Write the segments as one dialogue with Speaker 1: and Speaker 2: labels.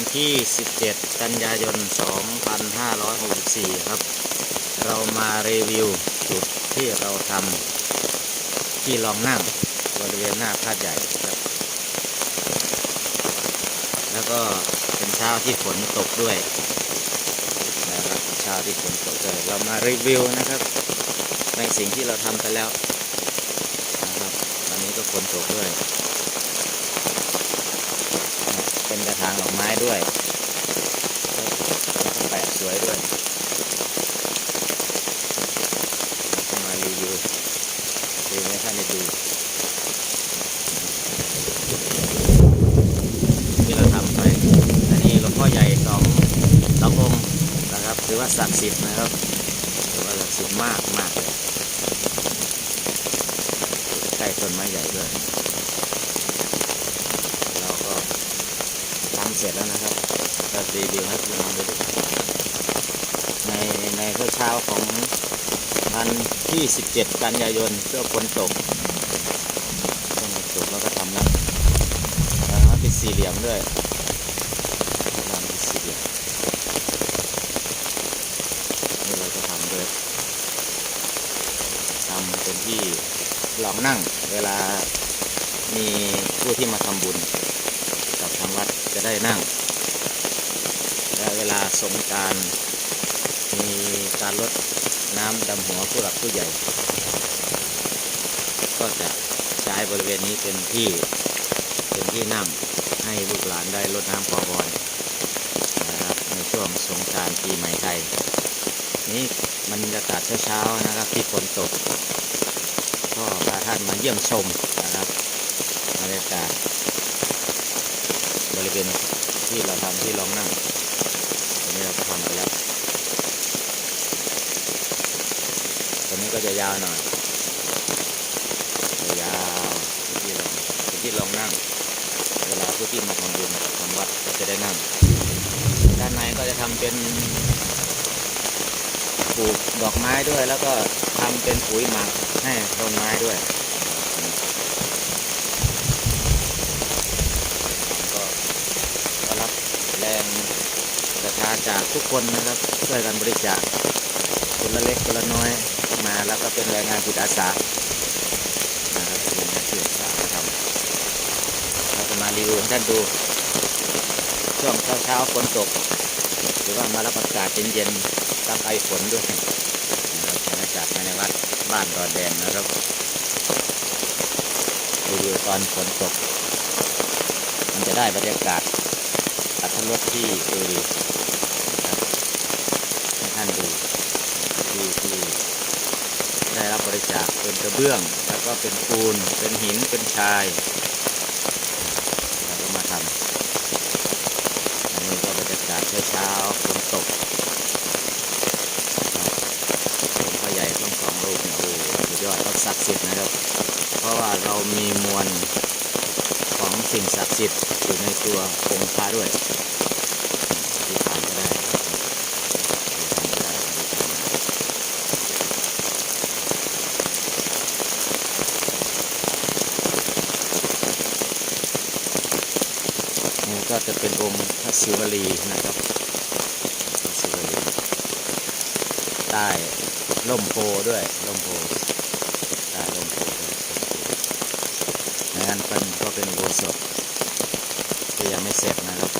Speaker 1: วันที่ 17 กันยายน 2564 ครับ เรามารีวิวจุดที่เราทำที่รองนั่งบริเวณหน้าพาดใหญ่ครับ แล้วก็เป็นเช้าที่ฝนตกด้วยนะครับเช้าที่ฝนตกด้วยเรามารีวิวนะครับ ในสิ่งที่เราทำไปแล้วนะครับวันนี้ก็ฝนตกด้วย เป็นกระถางดอกไม้ด้วยแล้วก็แปะสวยด้วยมารีวิวรีวิวให้ท่านได้ดูที่เราทำไปอันนี้หลวงพ่อใหญ่สองสององค์นะครับถือว่าศักดิ์สิทธิ์นะครับถือว่าศักดิ์สิทธิ์มากมากเลยใกล้ต้นไม้ใหญ่ด้วย เราก็ทำ เสร็จแล้วนะครับก็รีวิวให้พี่น้องดูในในเช้าของวันที่ 17 กันยายนเพื่อฝนตกฝนตกแล้วก็ทำแล้วแล้วก็เป็นสี่เหลี่ยมด้วยทำเป็นสี่เหลี่ยมนี่เราจะทำด้วยทำเป็นที่ลองนั่งเวลามีผู้ที่มาทำบุญ จะได้นั่ง และเวลาสงการมีการลดน้ำดำหัวผู้หลักผู้ใหญ่ ก็จะใช้บริเวณนี้เป็นที่เป็นที่นั่งให้ลูกหลานได้ลดน้ำขอพรนะครับในช่วงสงการปีใหม่ไทย นี่บรรยากาศเช้าๆนะครับที่ฝนตกก็พาท่านมาเยี่ยมชมนะครับบรรยากาศ บริเวณที่เราทำที่รองนั่งตรงนี้เราก็ทำไปแล้วตรงนี้ก็จะยาวหน่อยจะยาวเป็นที่รองเป็นที่รองนั่ง เวลาผู้ที่มาทำบุญทำวัดก็จะได้นั่ง ด้านในก็จะทำเป็นปลูกดอกไม้ด้วย แล้วก็ทำเป็นปุ๋ยหมักให้ต้นไม้ด้วย ก็ก็รับแรงศรัทธา จากทุกคนนะครับช่วยกันบริจาคคนละเล็กคนละน้อยมาแล้วก็เป็นแรงงานจิตอาสานะครับเป็นแรงงานจิตอาสาทำเราจะมารีวิวให้ท่านดู ช่วงเช้าๆฝนตก หรือว่ามารับอากาศเย็นๆรับไอฝนด้วยนะครับรรยากาศภายในวัดบ้านดอนแดงนะครับรีวิวตอนฝนตก มันจะได้บรรยากาศอัตรสที่ดี ท่านดูที่ที่ได้รับบริจาคเป็นกระเบื้อง แล้วก็เป็นปูน เป็นหิน เป็นทรายเราก็มาทำอันนี้ก็บรรยากาศเช้าๆฝนตกหลวงพ่อใหญ่ต้องสองรูปเนี่ยโอ้โหสุดยอดต้องศักดิ์สิทธิ์นะครับ เพราะว่าเรามีมวลของสิ่งศักดิ์สิทธิ์อยู่ในตัวองค์พระด้วยที่ทานก็ได้ที่ทานก็ได้ที่ทานก็ได้นี่ ก็จะเป็นองค์พระศิวลีนะครับพระศิวลีใต้ร่มโพด้วยร่มโพใต้ร่มโพด้วยในงานเป็นก็เป็นอุโบสถที่ยังไม่เสร็จนะครับ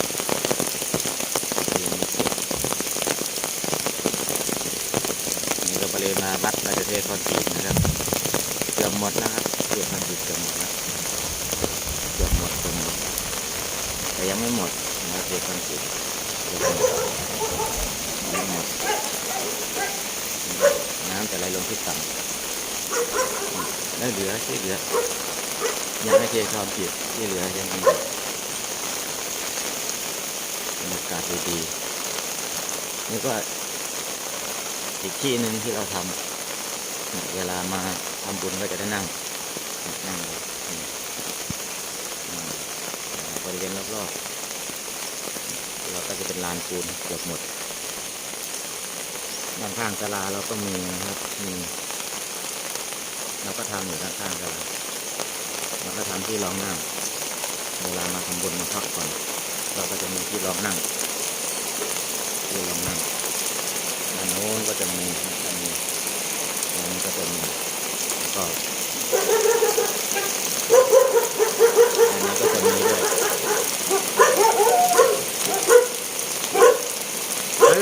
Speaker 1: นี่ก็บริเวณมาวัดราชเทศคอนกรีตนะครับเกือบหมดแล้วครับเกือบคอนกรีตเกือบหมดแล้วเกือบหมดเกือบหมด แต่ยังไม่หมดนะครับเทคนกรีตเกือบหมดยังไม่หมดน้ำจะไหลลงที่ต่ำได้เหลือที่เหลือ ยังไม่เทความผิดที่เหลือยังมีบรรยากาศดีๆนี่ก็อีกที่หนึ่งที่เราทำเวลามาทำบุญก็จะได้นั่งนั่งเลย ริเวณรอบๆเราก็จะเป็นลานปูนเกือบหมดด้านข้างศาลาเราก็มีนะครับมีเราก็ทำอยู่ด้านข้างศาลาแล้วก็ทำที่รองน้ำเวลามาทำบุญมาพักผ่อนเราก็จะมีที่รองนั่งที่รองนั่งด้านโน้นก็จะมีด้านนี้ด้านนี้ก็จะมีก็อันนี้ก็จะมีด้วย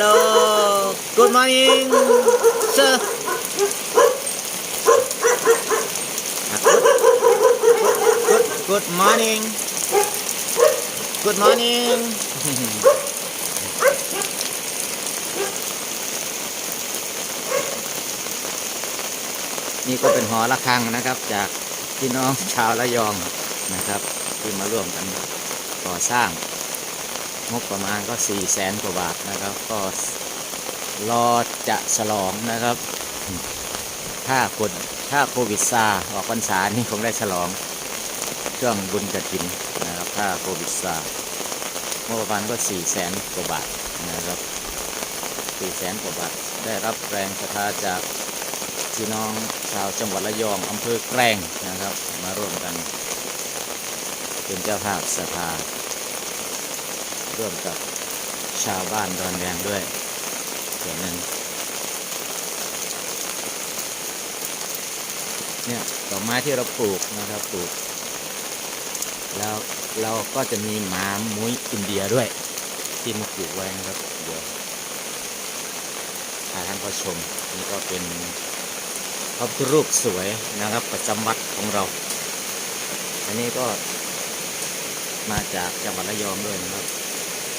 Speaker 1: Hello Good morning sir ก o o d Good morning Good morning นี่ก็เป็นหอระฆังนะครับ จากพี่น้องชาวระยองนะครับ ที่มาร่วมกันก่อสร้าง งบประมาณก็4ี่แสนกว่าบาทนะครับ ก็รอจะฉลองนะครับ ถ้าคนถ้าโควิดซาออกพรรษานี่คงได้ฉลองช่วงบุญกระถินนะครับ ถ้าโควิดซางบประมาณก็4ี่แสนกว่าบาทนะครับสี่แสนกว่าบาทได้รับแรงศรัทธาจากพี่น้องชาวจังหวัดระยองอำเภอแกลงนะครับ มาร่วมกัน เป็นเจ้าภาพสภา ร่วมกับชาวบ้านดอนแดงด้วยส่วนหนึ่งเนี่ยดอกไม้ที่เราปลูกนะครับปลูก แล้วเราก็จะมีหมามุ้ยอินเดียด้วย ที่มาปลูกไว้นะครับ เดี๋ยวพาท่านเข้ชมนี่ก็เป็นพระพุทธรูปสวยนะครับ ประจำวัดของเรา อันนี้ก็มาจากจังหวัดระยองด้วยนะครับ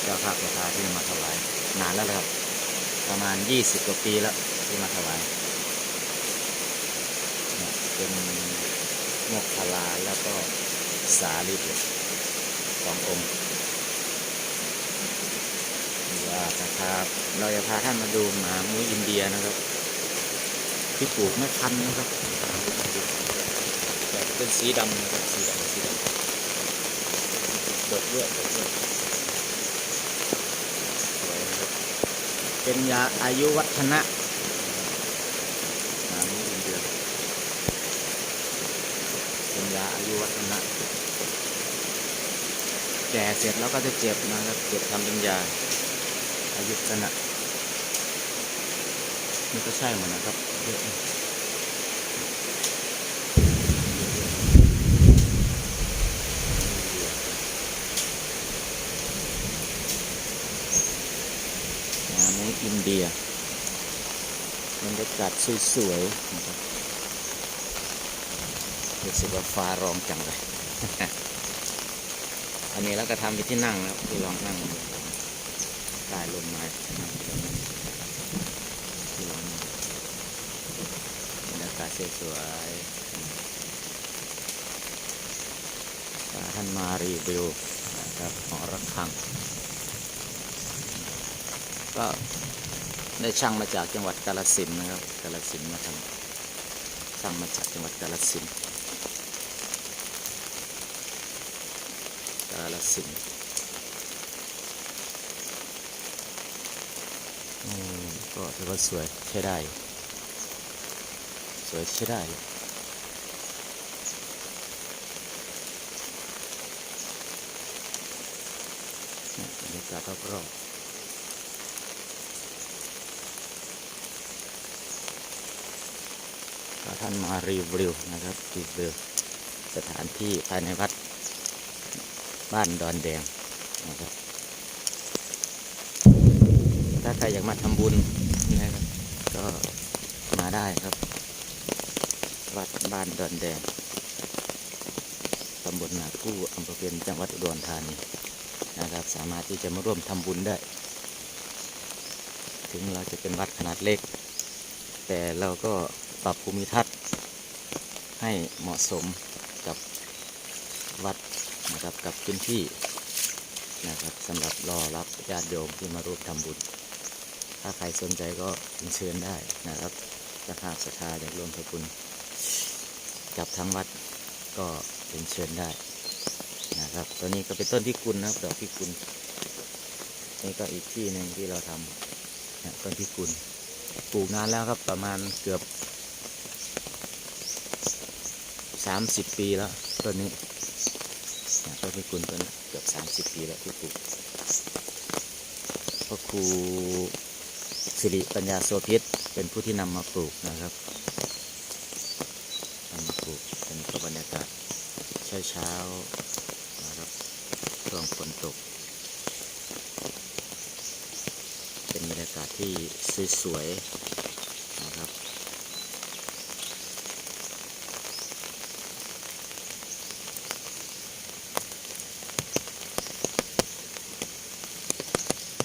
Speaker 1: เจ้าภาพราคาที่มาถวายนานแล้วครับ ประมาณ20กว่าปีแล้วที่มาถวายเป็นมกขลาแล้วก็สาลีบุตรสององค์ว่านะครับ เราจะพาท่านมาดูหมามุ้ยอินเดียนะครับ ที่ปลูกไม่พันนะครับแต่เป็นสีดำนะครับสีดำสีดำดกด้วยดกด้วย สวยนะครับ เป็นยาอายุวัฒนะน้ำอินเดียเป็นยาอายุวัฒนะ แก่เสร็จแล้วก็จะเจ็บนะครับ เจ็บทำเป็นยาอายุวัฒนะนี่ก็ใช่เหมือนนะครับเยอะนะน้ำใน อินเดียบรรยากาศสวยๆนะครับรู้สึกว่าฟ้าร้องจังเลย อันนี้แล้วก็ทำเป็นที่นั่งนะครับที่ลองนั่งใต้ลมไม้ที่ลองบรรยากาศสวยๆท่านมารีวิวนะครับหอระฆัง ก็ได้ช่างมาจากจังหวัดกาฬสินนะครับกาฬสินมาทำช่างมาจากจังหวัดกาฬสินกาฬสินอืมก็ถือว่าสวยใช้ได้ สวยใช้ได้เนี่ยบรรยากาศรอบๆ ก็ท่านมารีวิวนะครับรีวิวสถานที่ภายในวัดบ้านดอนแดงนะครับถ้าใครอยากมาทำบุญนะครับก็มาได้ครับ วัดบ้านดอนแดงตำบลนากู้อำเภอเพียนจังหวัดอุดรธานีนะครับ สามารถที่จะมาร่วมทำบุญได้ ถึงเราจะเป็นวัดขนาดเล็ก แต่เราก็ ปรับภูมิทัศน์ ให้เหมาะสมกับวัดนะครับกับพื้นที่นะครับสำหรับรอรับญาติโยมที่มาร่วมทำบุญ ถ้าใครสนใจก็เชิญได้นะครับสภาพศรัทธาอยากร่วมทำบุญกับทางวัดก็เป็นเชิญได้นะครับตัวนี้ก็เป็นต้นพิกุลนะครับดอกพิกุลนี่ก็อีกที่หนึ่งที่เราทำนะต้นพิกุลปลูกนานแล้วครับประมาณเกือบ สามสิบปีแล้วต้นนี้ต้นพิกุลต้นนี้เกือบสามสิบปีแล้วที่ปลูกพ่อครูสิริปัญญาโสพิษเป็นผู้ที่นำมาปลูกนะครับนำมาปลูกเป็นก็บรรยากาศเช้าเช้านะครับช่วงฝนตก เป็นบรรยากาศที่สวยๆ